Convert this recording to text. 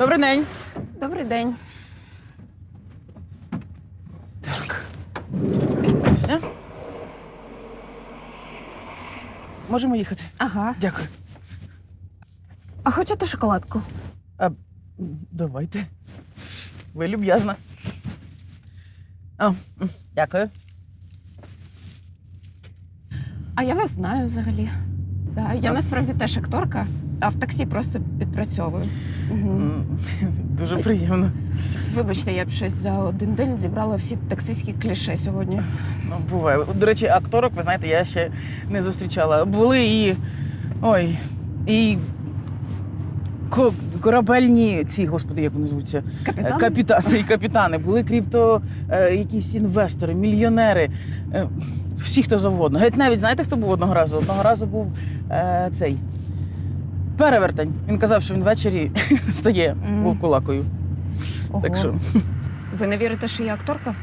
Добрий день. Добрий день. Так. Все? Можемо їхати. Ага. Дякую. А хочете шоколадку? А, давайте. Ви люб'язна. А, дякую. А я вас знаю взагалі. Да, я насправді теж акторка, а в таксі просто підпрацьовую. Угу. Дуже приємно. Вибачте, я б щось за один день зібрала всі таксистські кліше сьогодні. Ну, буває. До речі, акторок, ви знаєте, я ще не зустрічала. Були і. Ой, і. ко- Корабельні ці, господи, як вони звуться? Капітан? Капітани і капітани. Були крипто, е, якісь інвестори, мільйонери. Е, всі, хто завгодно. Геть навіть знаєте, хто був одного разу? Одного разу був е, цей перевертень. Він казав, що він ввечері стає Мгм. вовкулакою. Ого. Так що Ви не вірите, що я акторка?